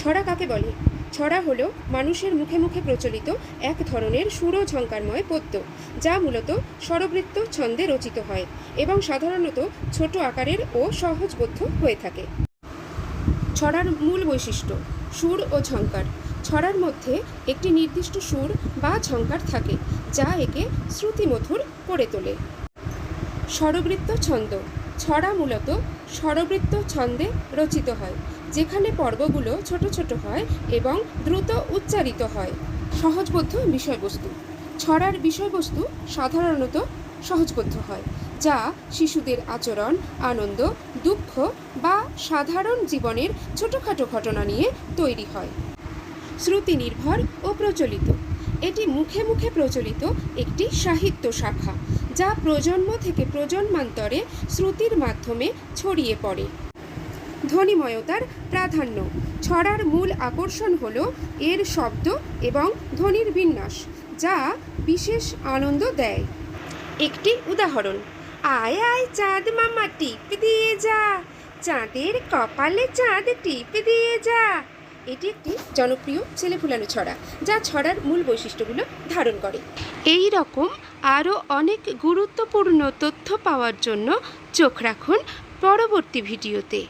ছড়া কাকে বলে? ছড়া হলো মানুষের মুখে মুখে প্রচলিত এক ধরনের সুর ঝঙ্কারময় পদ্য, যা মূলত স্বরবৃত্ত ছন্দে রচিত হয় এবং সাধারণত ছোট আকারের ও সহজবোধ্য হয়ে থাকে। ছড়ার মূল বৈশিষ্ট্য, সুর ও ঝঙ্কার। ছড়ার মধ্যে একটি নির্দিষ্ট সুর বা ঝঙ্কার থাকে, যা একে শ্রুতিমধুর করে তোলে। স্বরবৃত্ত ছন্দ, ছড়া মূলত স্বরবৃত্ত ছন্দে রচিত হয়, যেখানে পর্বগুলো ছোট ছোট হয় এবং দ্রুত উচ্চারিত হয়। সহজবোধ্য বিষয়বস্তু। ছড়ার বিষয়বস্তু সাধারণত সহজবোধ্য হয়, যা শিশুদের আচরণ, আনন্দ, দুঃখ বা সাধারণ জীবনের ছোটোখাটো ঘটনা নিয়ে তৈরি হয়। শ্রুতি নির্ভর ও প্রচলিত। এটি মুখে মুখে প্রচলিত একটি সাহিত্য শাখা, যা প্রজন্ম থেকে প্রজন্মান্তরে শ্রুতির মাধ্যমে ছড়িয়ে পড়ে। ধ্বনিময়তার প্রাধান্য, ছড়ার মূল আকর্ষণ হল এর শব্দ এবং ধ্বনির বিন্যাস, যা বিশেষ আনন্দ দেয়। একটি উদাহরণ, আয় আয়, চাঁদ মামা, টিপ দিয়ে যা, চাঁদের কপালে চাঁদ, টিপ দিয়ে যা। এটি একটি জনপ্রিয় ছেলে ফুলানো ছড়া, যা ছড়ার মূল বৈশিষ্ট্যগুলো ধারণ করে। এই রকম আরও অনেক গুরুত্বপূর্ণ তথ্য পাওয়ার জন্য চোখ রাখুন পরবর্তী ভিডিওতে।